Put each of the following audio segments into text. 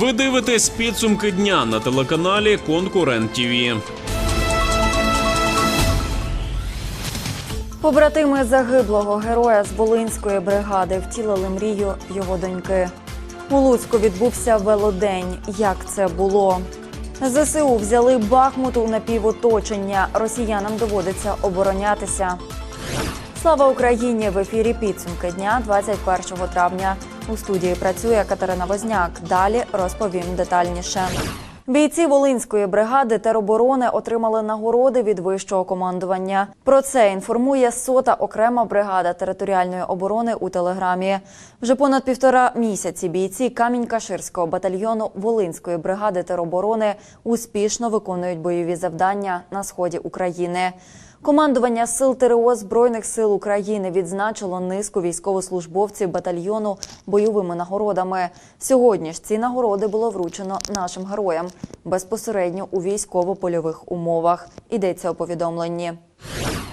Ви дивитесь підсумки дня на телеканалі Конкурент ТІВІ. Побратими загиблого героя з Волинської бригади втілили мрію його доньки. У Луцьку відбувся велодень. Як це було? ЗСУ взяли Бахмут у напівоточення. Росіянам доводиться оборонятися. Слава Україні! В ефірі підсумки дня 21 травня. У студії працює Катерина Возняк. Далі розповім детальніше. Бійці Волинської бригади тероборони отримали нагороди від вищого командування. Про це інформує сота окрема бригада територіальної оборони у телеграмі. Вже понад півтора місяці бійці Камінь-Каширського батальйону Волинської бригади тероборони успішно виконують бойові завдання на сході України. Командування сил ТРО Збройних сил України відзначило низку військовослужбовців батальйону бойовими нагородами. Сьогодні ж ці нагороди було вручено нашим героям безпосередньо у військово-польових умовах. Йдеться у повідомленні.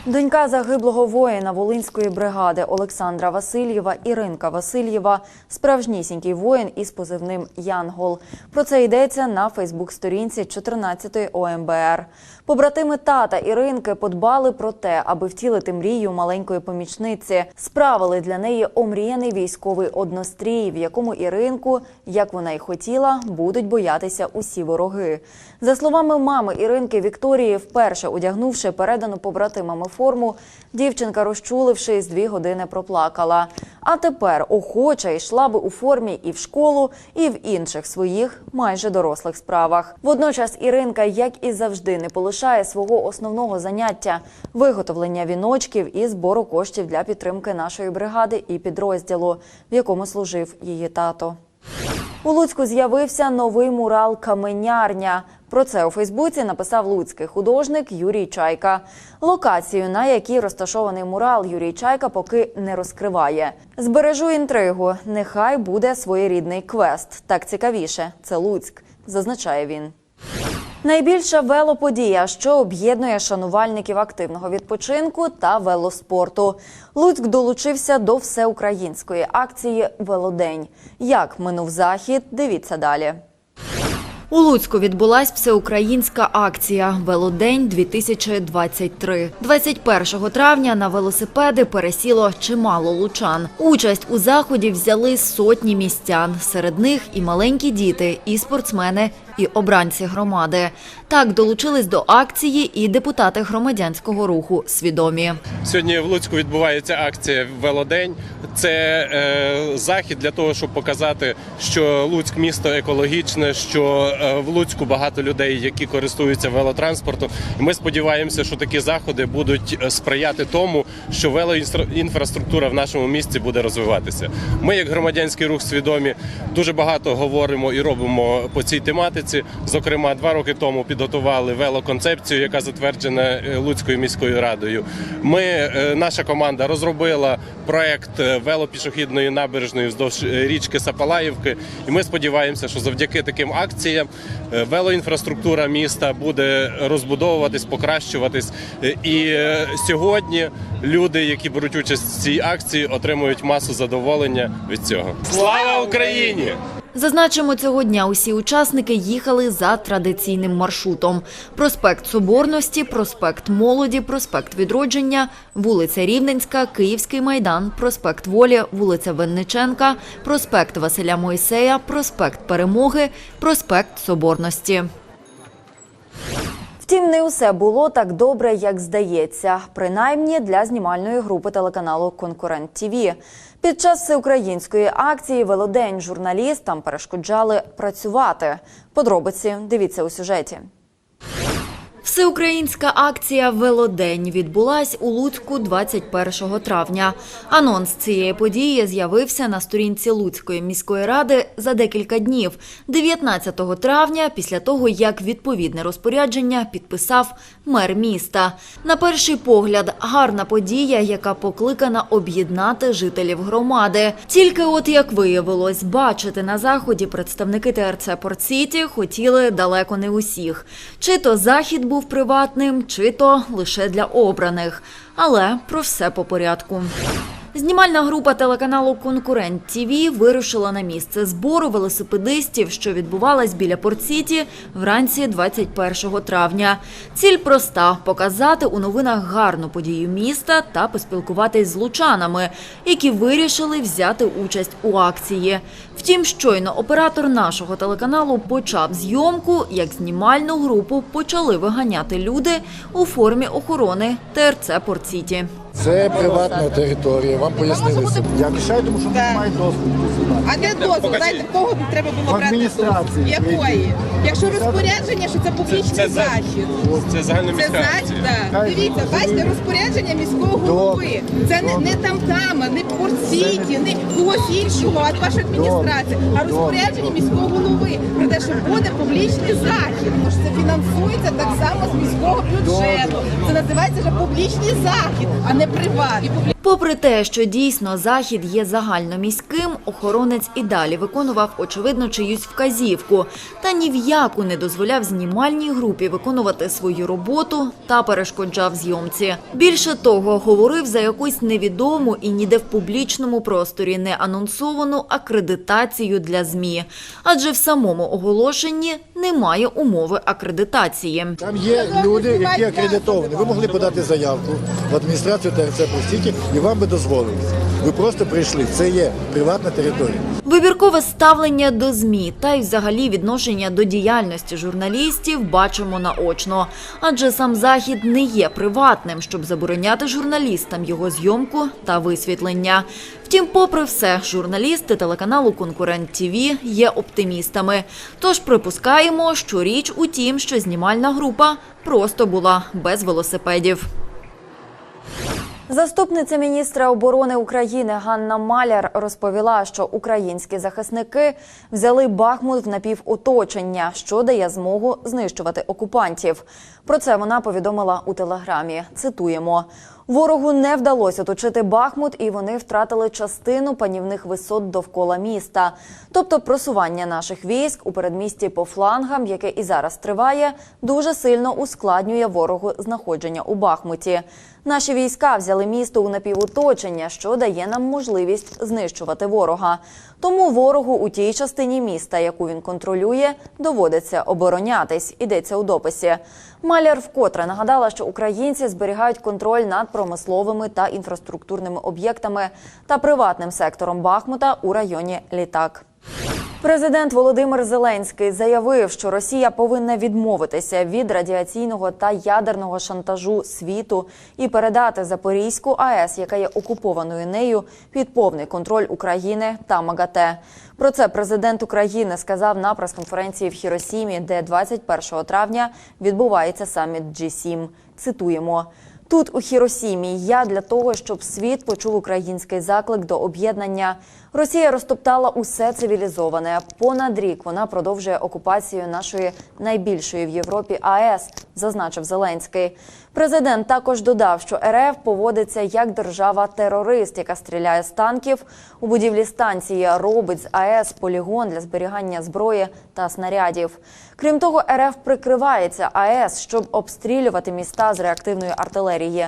Донька загиблого воїна Волинської бригади Олександра Васильєва Іринка Васильєва справжнісінький воїн із позивним Янгол. Про це йдеться на Фейсбук-сторінці 14-ї ОМБР. Побратими тата Іринки подбали про те, аби втілити мрію маленької помічниці. Справили для неї омріяний військовий однострій, в якому Іринку, як вона й хотіла, будуть боятися усі вороги. За словами мами Іринки Вікторії, вперше одягнувши передану побратимами форму, дівчинка, розчулившись, дві години проплакала. А тепер охоче йшла би у формі і в школу, і в інших своїх майже дорослих справах. Водночас Іринка, як і завжди, не полишає свого основного заняття виготовлення віночків і збору коштів для підтримки нашої бригади і підрозділу, в якому служив її тато. У Луцьку з'явився новий мурал Каменярня. Про це у Фейсбуці написав луцький художник Юрій Чайка. Локацію, на якій розташований мурал, Юрій Чайка поки не розкриває. Збережу інтригу. Нехай буде своєрідний квест. Так цікавіше. Це Луцьк, зазначає він. Найбільша велоподія, що об'єднує шанувальників активного відпочинку та велоспорту. Луцьк долучився до всеукраїнської акції Велодень. Як минув захід, дивіться далі. У Луцьку відбулась всеукраїнська акція Велодень 2023 21 травня на велосипеди пересіло чимало лучан. Участь у заході взяли сотні містян. Серед них і маленькі діти, і спортсмени, і обранці громади. Так долучились до акції і депутати громадянського руху свідомі. Сьогодні в Луцьку відбувається акція Велодень. Це е, захід для того, щоб показати, що Луцьк місто екологічне, що е, в Луцьку багато людей, які користуються велотранспортом. І ми сподіваємося, що такі заходи будуть е, сприяти тому, що велоінфраструктура в нашому місті буде розвиватися. Ми, як громадянський рух, свідомі дуже багато говоримо і робимо по цій тематиці. Зокрема, два роки тому підготували велоконцепцію, яка затверджена е, Луцькою міською радою. Ми, е, наша команда, розробила проект е, велопішохідної набережної вздовж річки Сапалаївки. І ми сподіваємося, що завдяки таким акціям велоінфраструктура міста буде розбудовуватись, покращуватись. І сьогодні люди, які беруть участь в цій акції, отримують масу задоволення від цього. Слава Україні! Зазначимо, цього дня усі учасники їхали за традиційним маршрутом: проспект Соборності, проспект Молоді, проспект Відродження, вулиця Рівненська, Київський майдан, проспект Волі, вулиця Винниченка, проспект Василя Мойсея, проспект Перемоги, проспект Соборності. Втім, не усе було так добре, як здається, принаймні для знімальної групи телеканалу Конкурент ТІВІ. Під час всеукраїнської акції Велодень журналістам перешкоджали працювати. Подробиці дивіться у сюжеті. Всеукраїнська акція Велодень відбулась у Луцьку 21 травня. Анонс цієї події з'явився на сторінці Луцької міської ради за декілька днів, 19 травня, після того як відповідне розпорядження підписав мер міста. На перший погляд, гарна подія, яка покликана об'єднати жителів громади. Тільки, от як виявилось, бачити на заході представники ТРЦ Порт-Сіті хотіли далеко не усіх. Чи то захід був приватним, чи то лише для обраних. Але про все по порядку. Знімальна група телеканалу Конкурент ТІВІ вирушила на місце збору велосипедистів, що відбувалась біля Порт-Сіті вранці 21 травня. Ціль проста показати у новинах гарну подію міста та поспілкуватись з лучанами, які вирішили взяти участь у акції. Втім, щойно оператор нашого телеканалу почав зйомку, як знімальну групу почали виганяти люди у формі охорони ТРЦ Порт-Сіті. Це приватна територія, вам пояснили це. Я мішаю, тому що Так. не мають доступу сюди. А де дозвіл? Знаєте, в кого треба було В брати адміністрації. Якої? Якщо розпорядження, що це публічний Це за- захід. Це загальна Це міська значить, акція. так. Хай Дивіться, буде. бачите, розпорядження міського голови. Це не, не там там, не Порт-Сіті, не когось іншого, а ваша адміністрація, а розпорядження міського голови про те, що буде публічний захід. Тому що це фінансується так само з міського бюджету. Це називається вже публічний захід, а не приватний. Попри те, що дійсно захід є загальноміським, охоронець і далі виконував очевидно чиюсь вказівку та ні в яку не дозволяв знімальній групі виконувати свою роботу та перешкоджав зйомці. Більше того, говорив за якусь невідому і ніде в публічному просторі не анонсовану акредитацію для змі, адже в самому оголошенні немає умови акредитації. Там є люди, які акредитовані. Ви могли подати заявку в адміністрацію ТРЦ Простіті і вам би дозволили. Ви просто прийшли. Це є приватна територія. Вибіркове ставлення до ЗМІ та й взагалі відношення до діяльності журналістів бачимо наочно. Адже сам захід не є приватним, щоб забороняти журналістам його зйомку та висвітлення. Втім, попри все, журналісти телеканалу Конкурент ТІВІ є оптимістами. Тож припускаємо, що річ у тім, що знімальна група просто була без велосипедів. Заступниця міністра оборони України Ганна Маляр розповіла, що українські захисники взяли Бахмут в напівоточення, що дає змогу знищувати окупантів. Про це вона повідомила у телеграмі. Цитуємо. Ворогу не вдалося оточити Бахмут, і вони втратили частину панівних висот довкола міста. Тобто просування наших військ у передмісті по флангам, яке і зараз триває, дуже сильно ускладнює ворогу знаходження у Бахмуті. Наші війська взяли місто у напівоточення, що дає нам можливість знищувати ворога. Тому ворогу у тій частині міста, яку він контролює, доводиться оборонятись. Ідеться у дописі. Маляр вкотре нагадала, що українці зберігають контроль над промисловими та інфраструктурними об'єктами та приватним сектором Бахмута у районі Літак. Президент Володимир Зеленський заявив, що Росія повинна відмовитися від радіаційного та ядерного шантажу світу і передати Запорізьку АЕС, яка є окупованою нею, під повний контроль України та МАГАТЕ. Про це президент України сказав на прес-конференції в Хіросімі, де 21 травня відбувається саміт G7. Цитуємо. Тут у Хіросімі я для того, щоб світ почув український заклик до об'єднання. Росія розтоптала усе цивілізоване. Понад рік вона продовжує окупацію нашої найбільшої в Європі АЕС, зазначив Зеленський. Президент також додав, що РФ поводиться як держава-терорист, яка стріляє з танків. У будівлі станції робить з АЕС полігон для зберігання зброї та снарядів. Крім того, РФ прикривається АЕС, щоб обстрілювати міста з реактивної артилерії.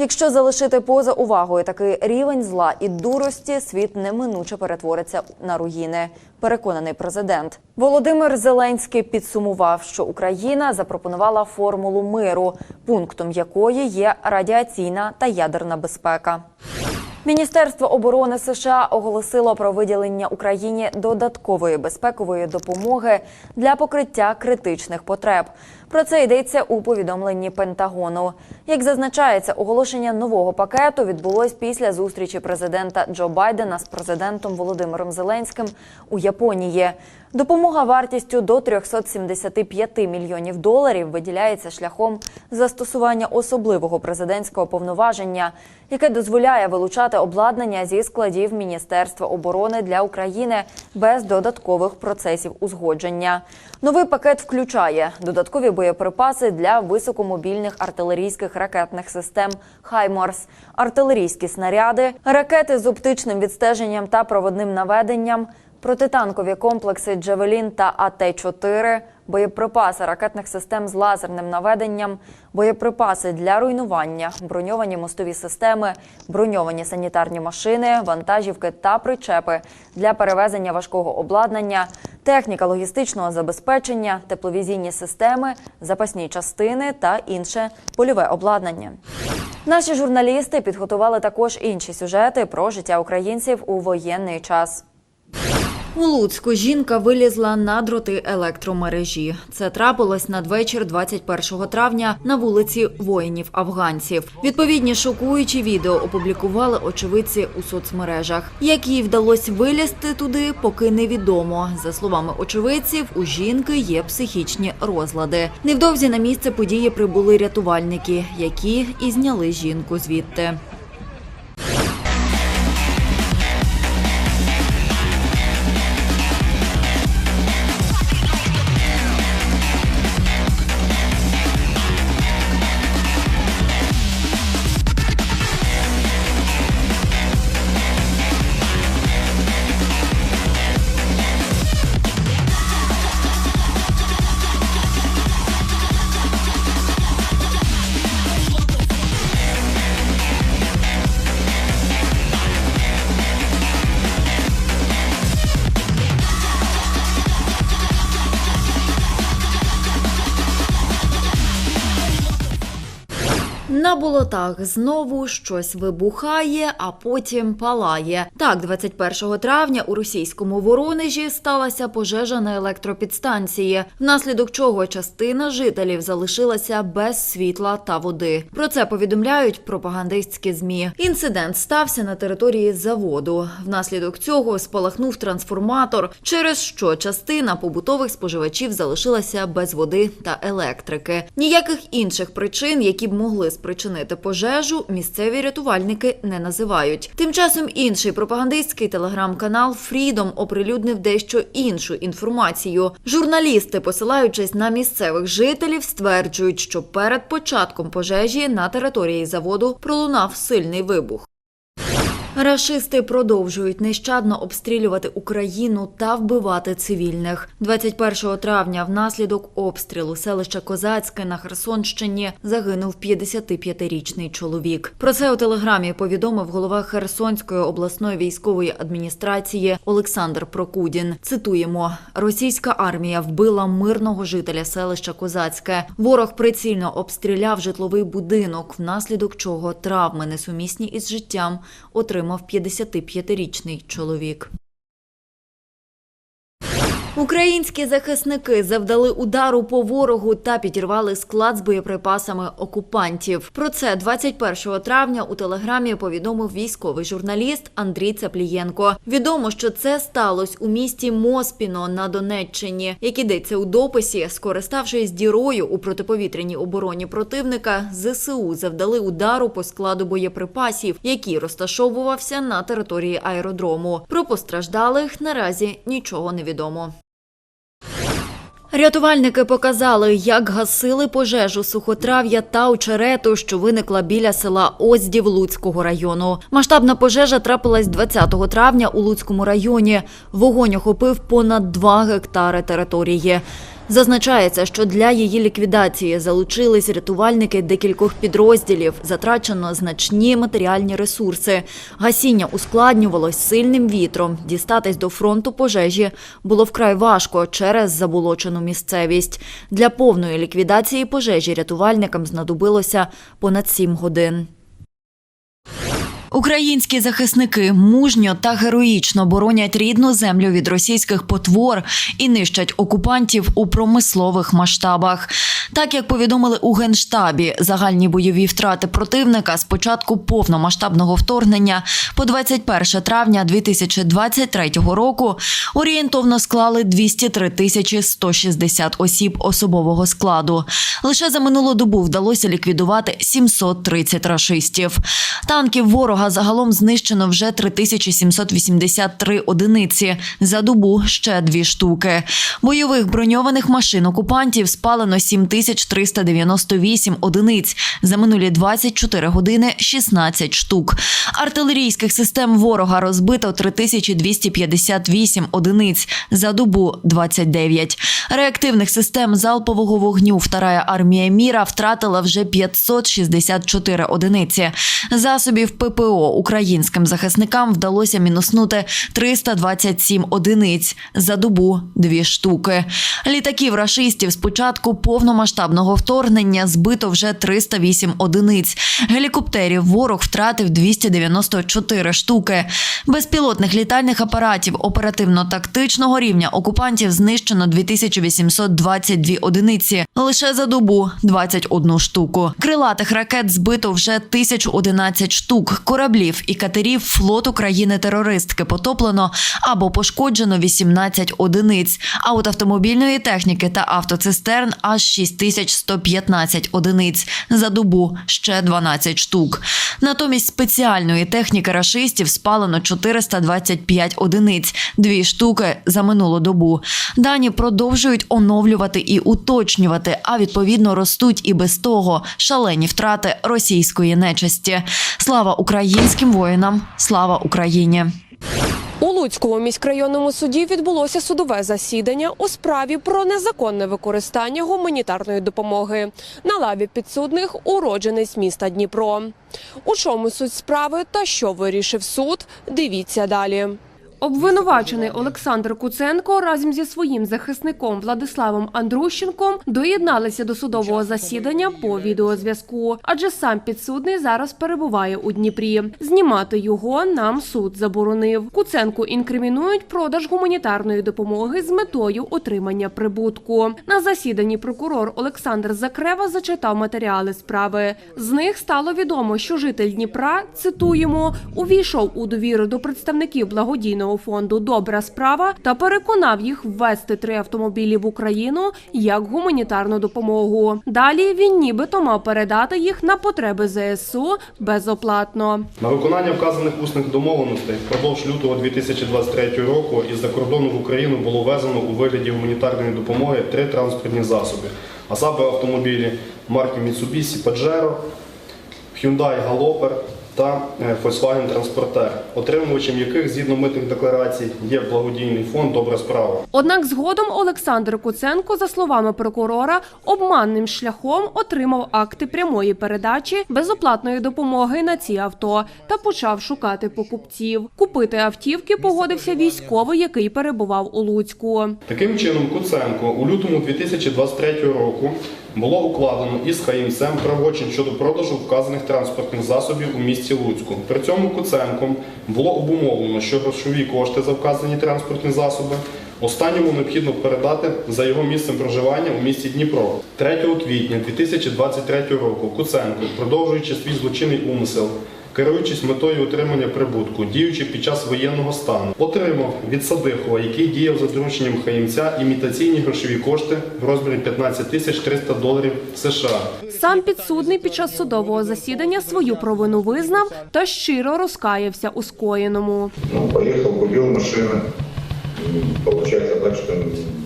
Якщо залишити поза увагою такий рівень зла і дурості, світ неминуче перетвориться на руїни. Переконаний президент Володимир Зеленський підсумував, що Україна запропонувала формулу миру, пунктом якої є радіаційна та ядерна безпека. Міністерство оборони США оголосило про виділення Україні додаткової безпекової допомоги для покриття критичних потреб. Про це йдеться у повідомленні Пентагону. Як зазначається, оголошення нового пакету відбулось після зустрічі президента Джо Байдена з президентом Володимиром Зеленським у Японії. Допомога вартістю до 375 мільйонів доларів виділяється шляхом застосування особливого президентського повноваження, яке дозволяє вилучати обладнання зі складів Міністерства оборони для України без додаткових процесів узгодження. Новий пакет включає додаткові боєприпаси для високомобільних артилерійських ракетних систем «Хаймарс», артилерійські снаряди, ракети з оптичним відстеженням та проводним наведенням, Протитанкові комплекси Джевелін та АТ-4, боєприпаси ракетних систем з лазерним наведенням, боєприпаси для руйнування, броньовані мостові системи, броньовані санітарні машини, вантажівки та причепи для перевезення важкого обладнання, техніка логістичного забезпечення, тепловізійні системи, запасні частини та інше польове обладнання. Наші журналісти підготували також інші сюжети про життя українців у воєнний час. У Луцьку жінка вилізла на дроти електромережі. Це трапилось надвечір 21 травня на вулиці воїнів-афганців. Відповідні шокуючі відео опублікували очевидці у соцмережах. Як їй вдалося вилізти туди, поки невідомо. За словами очевидців, у жінки є психічні розлади. Невдовзі на місце події прибули рятувальники, які і зняли жінку звідти. На болотах знову щось вибухає, а потім палає. Так, 21 травня у російському Воронежі сталася пожежа на електропідстанції, внаслідок чого частина жителів залишилася без світла та води. Про це повідомляють пропагандистські змі. Інцидент стався на території заводу. Внаслідок цього спалахнув трансформатор, через що частина побутових споживачів залишилася без води та електрики. Ніяких інших причин, які б могли спричинити пожежу, місцеві рятувальники не називають. Тим часом інший пропагандистський телеграм-канал Фрідом оприлюднив дещо іншу інформацію. Журналісти, посилаючись на місцевих жителів, стверджують, що перед початком пожежі на території заводу пролунав сильний вибух. Рашисти продовжують нещадно обстрілювати Україну та вбивати цивільних. 21 травня внаслідок обстрілу селища Козацьке на Херсонщині загинув 55-річний чоловік. Про це у телеграмі повідомив голова Херсонської обласної військової адміністрації Олександр Прокудін. Цитуємо: російська армія вбила мирного жителя селища Козацьке. Ворог прицільно обстріляв житловий будинок, внаслідок чого травми несумісні із життям отримав 55-річний чоловік. Українські захисники завдали удару по ворогу та підірвали склад з боєприпасами окупантів. Про це 21 травня у телеграмі повідомив військовий журналіст Андрій Цаплієнко. Відомо, що це сталося у місті Моспіно на Донеччині. Як ідеться у дописі, скориставшись дірою у протиповітряній обороні противника, ЗСУ завдали удару по складу боєприпасів, який розташовувався на території аеродрому. Про постраждалих наразі нічого не відомо. Рятувальники показали, як гасили пожежу сухотрав'я та очерету, що виникла біля села Оздів Луцького району. Масштабна пожежа трапилась 20 травня у Луцькому районі. Вогонь охопив понад 2 гектари території. Зазначається, що для її ліквідації залучились рятувальники декількох підрозділів, затрачено значні матеріальні ресурси. Гасіння ускладнювалось сильним вітром. Дістатись до фронту пожежі було вкрай важко через заболочену місцевість. Для повної ліквідації пожежі рятувальникам знадобилося понад 7 годин. Українські захисники мужньо та героїчно боронять рідну землю від російських потвор і нищать окупантів у промислових масштабах. Так як повідомили у генштабі, загальні бойові втрати противника з початку повномасштабного вторгнення по 21 травня 2023 року орієнтовно склали 203 тисячі 160 осіб особового складу. Лише за минулу добу вдалося ліквідувати 730 рашистів. Танків ворога загалом знищено вже 3783 одиниці. За добу ще дві штуки. Бойових броньованих машин окупантів спалено 7000 тисяч 398 одиниць. За минулі 24 години 16 штук. Артилерійських систем ворога розбито 3258 одиниць. За добу 29. Реактивних систем залпового вогню Вторая армія міра втратила вже 564 одиниці. Засобів ППО українським захисникам вдалося мінуснути 327 одиниць. За добу дві штуки. Літаків рашистів з початку повномасштабного вторгнення збито вже 308 одиниць. Гелікоптерів ворог втратив 294 штуки. Безпілотних літальних апаратів оперативно-тактичного рівня окупантів знищено 2822 одиниці. Лише за добу 21 штуку. Крилатих ракет збито вже 1011 штук. Кораблів і катерів флоту країни-терористки потоплено або пошкоджено 18 одиниць. А от автомобільної техніки та автоцистерн аж 6115 одиниць. За добу ще 12 штук. Натомість спеціальної техніки рашистів спалено 425 одиниць, дві штуки за минулу добу. Дані продовжують оновлювати і уточнювати, а відповідно ростуть і без того шалені втрати російської нечисті. Слава українським воїнам! Слава Україні! У Луцькому міськрайонному суді відбулося судове засідання у справі про незаконне використання гуманітарної допомоги. На лаві підсудних уродженець міста Дніпро. У чому суть справи та що вирішив суд? Дивіться далі. Обвинувачений Олександр Куценко разом зі своїм захисником Владиславом Андрущенком доєдналися до судового засідання по відеозв'язку, адже сам підсудний зараз перебуває у Дніпрі. Знімати його нам суд заборонив. Куценку інкримінують продаж гуманітарної допомоги з метою отримання прибутку. На засіданні прокурор Олександр Закрева зачитав матеріали справи. З них стало відомо, що житель Дніпра цитуємо увійшов у довіру до представників благодійного фонду Добра справа та переконав їх ввести три автомобілі в Україну як гуманітарну допомогу. Далі він нібито мав передати їх на потреби ЗСУ безоплатно. На виконання вказаних усних домовленостей впродовж лютого 2023 року із-за кордону в Україну було ввезено у вигляді гуманітарної допомоги три транспортні засоби, а саме автомобілі марки Mitsubishi Pajero, Hyundai Galloper та е, Volkswagen Transporter, отримувачем яких згідно митних декларацій є благодійний фонд Добра справа. Однак згодом Олександр Куценко, за словами прокурора, обманним шляхом отримав акти прямої передачі безоплатної допомоги на ці авто та почав шукати покупців. Купити автівки погодився військовий, який перебував у Луцьку. Таким чином, Куценко у лютому 2023 року було укладено із Хаїмцем правочин щодо продажу вказаних транспортних засобів у місті Луцьку. При цьому Куценком було обумовлено, що грошові кошти за вказані транспортні засоби останньому необхідно передати за його місцем проживання у місті Дніпро. 3 квітня 2023 року Куценко, продовжуючи свій злочинний умисел, керуючись метою отримання прибутку, діючи під час воєнного стану, отримав від Садихова, який діяв за дорученням Хаїмця, імітаційні грошові кошти в розмірі 15 тисяч 300 доларів США. Сам підсудний під час судового засідання свою провину визнав та щиро розкаявся у скоєному. Ну, поїхав, купив машину. Получається так, що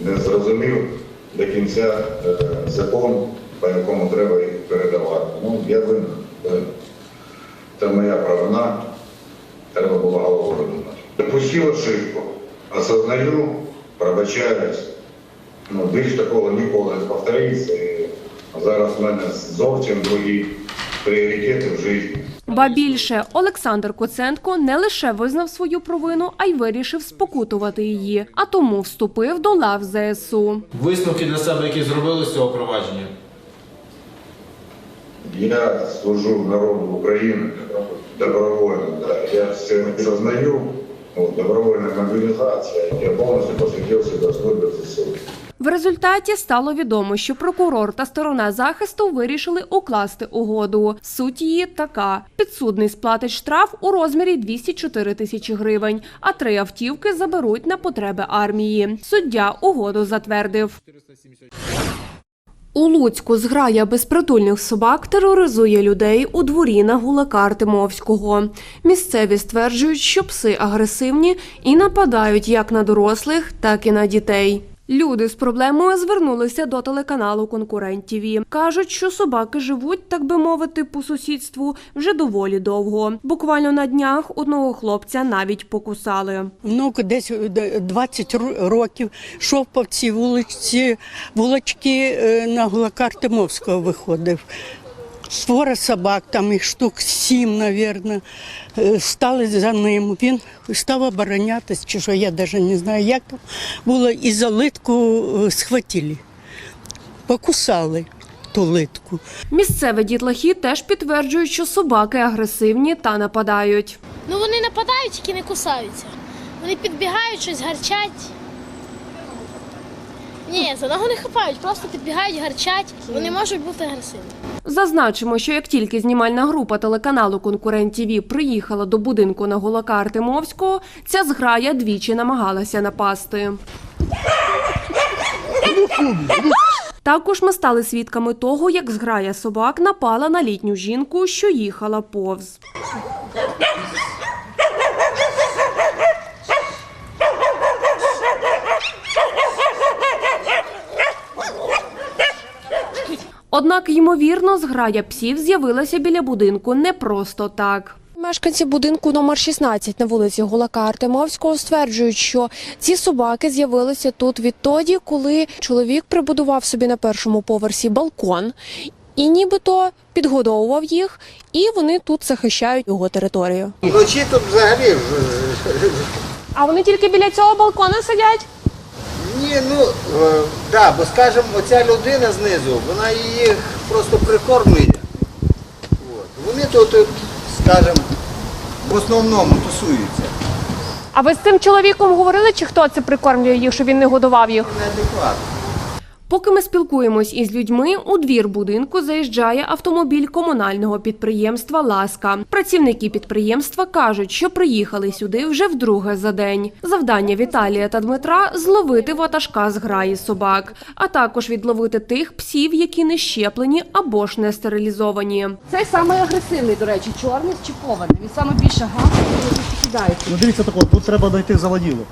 не зрозумів до кінця е, закон, по якому треба їх передавати. Ну, я винен. Це моя провина, треба було голову думати. Допустив ошибку, осознаю, пробачаюсь. Ну, більш такого ніколи не повториться. І зараз в мене зовсім другі пріоритети в житті. Ба більше Олександр Коценко не лише визнав свою провину, а й вирішив спокутувати її, а тому вступив до лав ЗСУ. Висновки для себе, які зробили з цього провадження. Я служу народу України добровольно. Да. Я все сознаю, вот, добровольная мобилизация. Я полностью посвятил себя службе ЗСУ. В результаті стало відомо, що прокурор та сторона захисту вирішили укласти угоду. Суть її така: підсудний сплатить штраф у розмірі 204 тисячі гривень, а три автівки заберуть на потреби армії. Суддя угоду затвердив. У Луцьку зграя безпритульних собак тероризує людей у дворі на гулака Артемовського. Місцеві стверджують, що пси агресивні і нападають як на дорослих, так і на дітей. Люди з проблемою звернулися до телеканалу Конкурент ТВ. Кажуть, що собаки живуть, так би мовити, по сусідству вже доволі довго. Буквально на днях одного хлопця навіть покусали. Внук десь е, 20 ро- років йшов по цій вулиці, вулички е, на Гулака Мовського виходив. Свора собак, там їх штук сім, мабуть, стали за ним. Він став оборонятись, чи що я навіть не знаю, як там було, і за литку е, схватили, покусали ту литку. Місцеві дітлахи теж підтверджують, що собаки агресивні та нападають. Ну вони нападають, тільки не кусаються. Вони підбігають, щось гарчать. Ні, за ногу не хапають, просто підбігають, гарчать. Вони можуть бути агресивні. Зазначимо, що як тільки знімальна група телеканалу Конкурент ТВ приїхала до будинку на Гулака Артемовського, ця зграя двічі намагалася напасти. Також ми стали свідками того, як зграя собак напала на літню жінку, що їхала повз. Однак, ймовірно, зграя псів з'явилася біля будинку не просто так. Мешканці будинку номер 16 на вулиці Гулака Артемовського стверджують, що ці собаки з'явилися тут відтоді, коли чоловік прибудував собі на першому поверсі балкон і нібито підгодовував їх, і вони тут захищають його територію. Вночі тут взагалі. А вони тільки біля цього балкона сидять? Ні, ну да, бо скажімо, оця людина знизу, вона її просто прикормлює. От. Вони тут, скажімо, в основному тусуються. А ви з цим чоловіком говорили, чи хто це прикормлює їх, що він не годував їх? Неадекватно. Поки ми спілкуємось із людьми, у двір будинку заїжджає автомобіль комунального підприємства Ласка. Працівники підприємства кажуть, що приїхали сюди вже вдруге за день. Завдання Віталія та Дмитра зловити ватажка з граї собак, а також відловити тих псів, які не щеплені або ж не стерилізовані. Цей самий агресивний, до речі, чорний з чіпований. Він саме більше і кидається. Ну дивіться тако, тут треба знайти заводілу.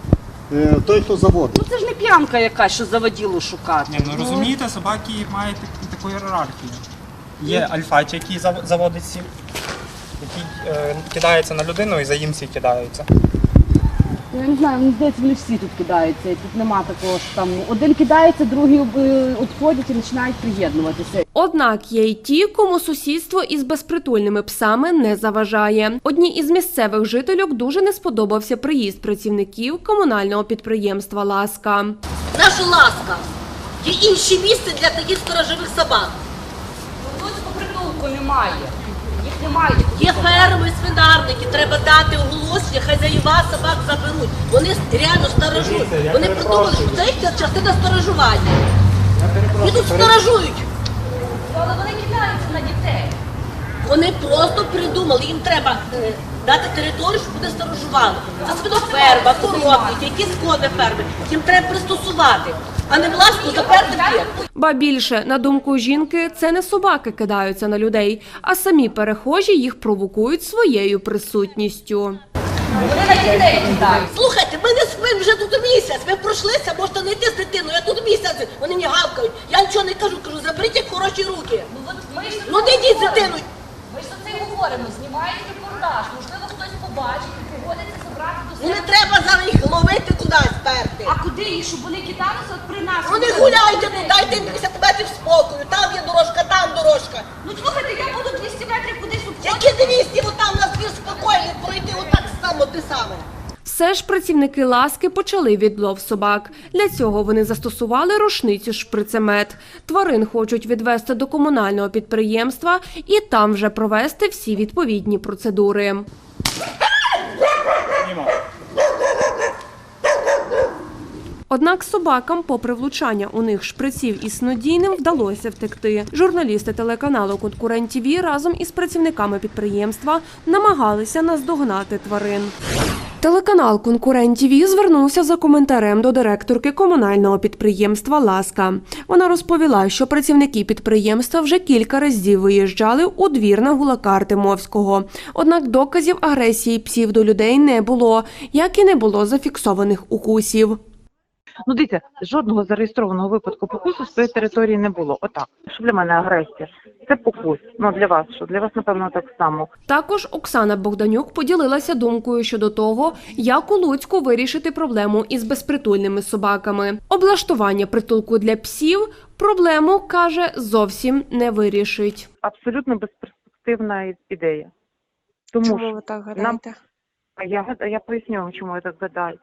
Е, той, хто заводить. Ну це ж не п'янка якась, що заводілу шукати. Ні, ну розумієте, собаки мають так- таку ієрархію. Є альфач, який зав- заводить сім, який е, кидається на людину і за їм всі кидаються. Я не знаю, мені здається, вони всі тут кидаються. І тут нема такого, що там один кидається, другі е, відходять і починають приєднуватися. Однак є й ті, кому сусідство із безпритульними псами не заважає. Одній із місцевих жительок дуже не сподобався приїзд працівників комунального підприємства Ласка. Наша ласка. Є інші місця для таких сторожових собак. Тут притулку немає. Немає. Є ферми, свинарники, треба дати оголошення, хазяїва собак заберуть. Вони реально сторожують. Вони придумали, що це їхня частина сторожування. І тут сторожують. Але вони кидаються на дітей. Вони просто придумали, їм треба е, дати територію, щоб вони сторожували. Це свиноферма, коровник, якісь кони ферми. Їм треба пристосувати, а не власну заперти. Ба більше, на думку жінки, це не собаки кидаються на людей, а самі перехожі їх провокують своєю присутністю. Вони на дітей кидають. Слухайте, ми не спимо вже тут місяць. Ви пройшлися, можете не йти з дитиною. Я тут місяць, вони мені гавкають. Я нічого не кажу, кажу, заберіть їх хороші руки. Ну не йдіть з дитиною. Ми ж за це й говоримо. Знімають репортаж. Можливо, хтось побачить і погодиться забрати до Ну не треба зараз їх ловити кудись перти. А куди їх, щоб вони кидалися от при нас? Вони гуляйте тут, дайте їм 50 метрів спокою. Там є дорожка, там дорожка. Ну слухайте, я буду 200 метрів кудись Які 200, от там у нас двір спокійний, пройти отак само, те саме. Все ж працівники ласки почали відлов собак. Для цього вони застосували рушницю шприцемет. Тварин хочуть відвести до комунального підприємства і там вже провести всі відповідні процедури. Однак собакам, попри влучання у них шприців із снодійним, вдалося втекти. Журналісти телеканалу Конкурент ТВ разом із працівниками підприємства намагалися наздогнати тварин. Телеканал Конкурент ТІВІ» звернувся за коментарем до директорки комунального підприємства Ласка. Вона розповіла, що працівники підприємства вже кілька разів виїжджали у двір на Гулака Артемовського. Однак доказів агресії псів до людей не було, як і не було зафіксованих укусів. Ну, дивіться, жодного зареєстрованого випадку покусу з своєї території не було. Отак. Що для мене агресія? Це покус. Ну для вас що? Для вас, напевно, так само. Також Оксана Богданюк поділилася думкою щодо того, як у Луцьку вирішити проблему із безпритульними собаками. Облаштування притулку для псів проблему каже зовсім не вирішить. Абсолютно безперспективна ідея. Тому Чому ви так гадаєте? А Я, я поясню, вам, чому я так гадаю.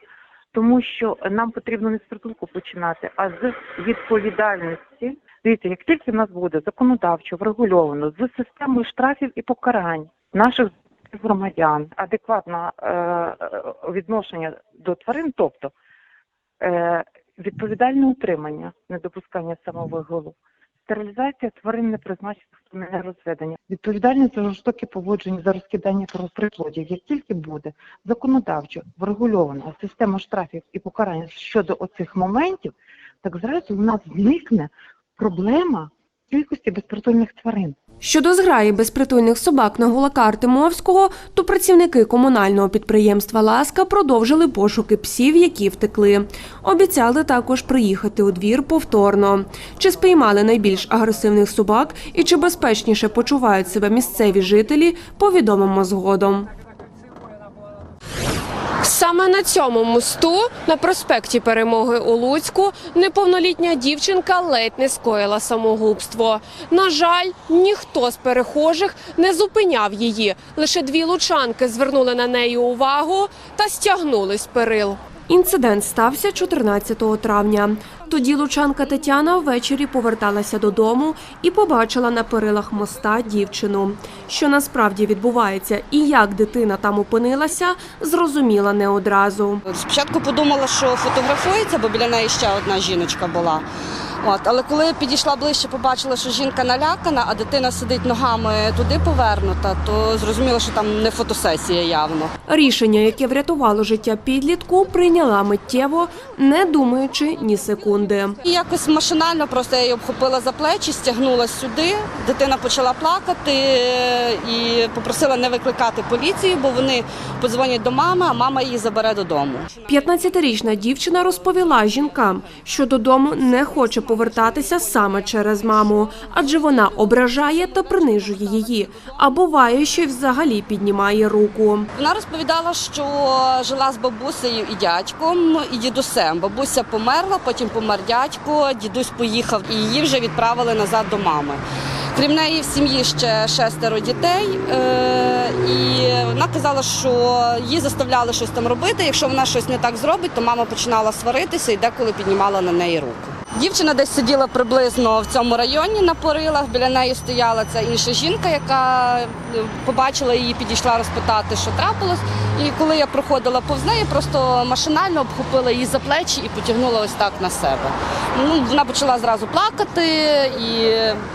Тому що нам потрібно не з притулку починати, а з відповідальності. Дивіться, як тільки в нас буде законодавчо врегульовано з системою штрафів і покарань наших громадян, адекватне е, відношення до тварин, тобто е, відповідальне утримання, недопускання самовиголу, стерилізація тварин не призначена на розведення, відповідальність за жорстоке поводження за розкидання приплодів. Як тільки буде законодавчо врегульована система штрафів і покарань щодо оцих моментів, так зразу в нас зникне проблема кількості безпритульних тварин. Щодо зграї безпритульних собак на гулака Артемовського, то працівники комунального підприємства Ласка продовжили пошуки псів, які втекли. Обіцяли також приїхати у двір повторно. Чи спіймали найбільш агресивних собак і чи безпечніше почувають себе місцеві жителі, повідомимо згодом. Саме на цьому мосту на проспекті Перемоги у Луцьку неповнолітня дівчинка ледь не скоїла самогубство. На жаль, ніхто з перехожих не зупиняв її. Лише дві лучанки звернули на неї увагу та стягнули з перил. Інцидент стався 14 травня. Тоді лучанка Тетяна ввечері поверталася додому і побачила на перилах моста дівчину. Що насправді відбувається і як дитина там опинилася, зрозуміла не одразу. Спочатку подумала, що фотографується, бо біля неї ще одна жіночка була. От, але коли підійшла ближче, побачила, що жінка налякана, а дитина сидить ногами туди повернута, то зрозуміла, що там не фотосесія явно. Рішення, яке врятувало життя підлітку, прийняла миттєво, не думаючи ні секунди. І якось машинально просто я її обхопила за плечі, стягнула сюди. Дитина почала плакати е, і попросила не викликати поліцію, бо вони подзвонять до мами, а мама її забере додому. 15-річна дівчина розповіла жінкам, що додому не хоче повертатися саме через маму, адже вона ображає та принижує її, а буває, що й взагалі піднімає руку. Вона розповідала, що жила з бабусею і дядьком, і дідусем. Бабуся померла, потім помер дядько, дідусь поїхав, і її вже відправили назад до мами. Крім неї, в сім'ї ще шестеро дітей, е, і вона казала, що її заставляли щось там робити. Якщо вона щось не так зробить, то мама починала сваритися і деколи піднімала на неї руку. Дівчина десь сиділа приблизно в цьому районі на порилах. Біля неї стояла ця інша жінка, яка е, побачила її, підійшла розпитати, що трапилось. І коли я проходила повз неї, просто машинально обхопила її за плечі і потягнула ось так на себе. Ну, вона почала зразу плакати і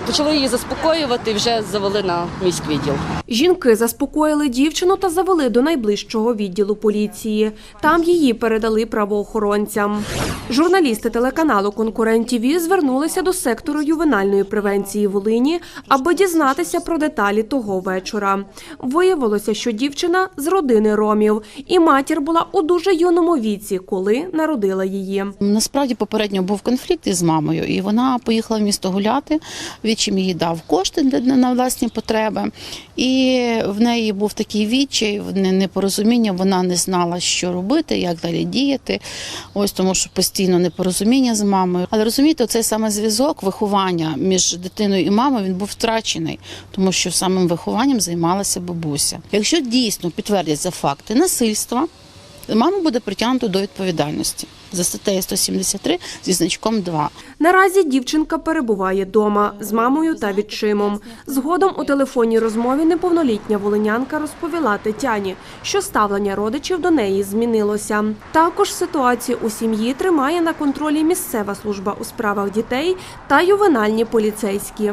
почали її заспокоювати і вже завели на міськвідділ. Жінки заспокоїли дівчину та завели до найближчого відділу поліції. Там її передали правоохоронцям. Журналісти телеканалу Конкурент ТІВІ звернулися до сектору ювенальної превенції Волині, аби дізнатися про деталі того вечора. Виявилося, що дівчина з родини ромів, і матір була у дуже юному віці, коли народила її. Насправді попередньо був конфлікт із мамою, і вона поїхала в місто гуляти. Відчим їй дав кошти на власні потреби. І в неї був такий відчай, не- непорозуміння. Вона не знала, що робити, як далі діяти. Ось тому, що постійно непорозуміння з мамою. Але розумієте, цей саме зв'язок виховання між дитиною і мамою він був втрачений, тому що самим вихованням займалася бабуся. Якщо дійсно підтвердяться факти насильства, мама буде притягнута до відповідальності за статтею 173 зі значком 2. Наразі дівчинка перебуває дома з мамою та відчимом. Згодом у телефонній розмові неповнолітня волинянка розповіла Тетяні, що ставлення родичів до неї змінилося. Також ситуацію у сім'ї тримає на контролі місцева служба у справах дітей та ювенальні поліцейські.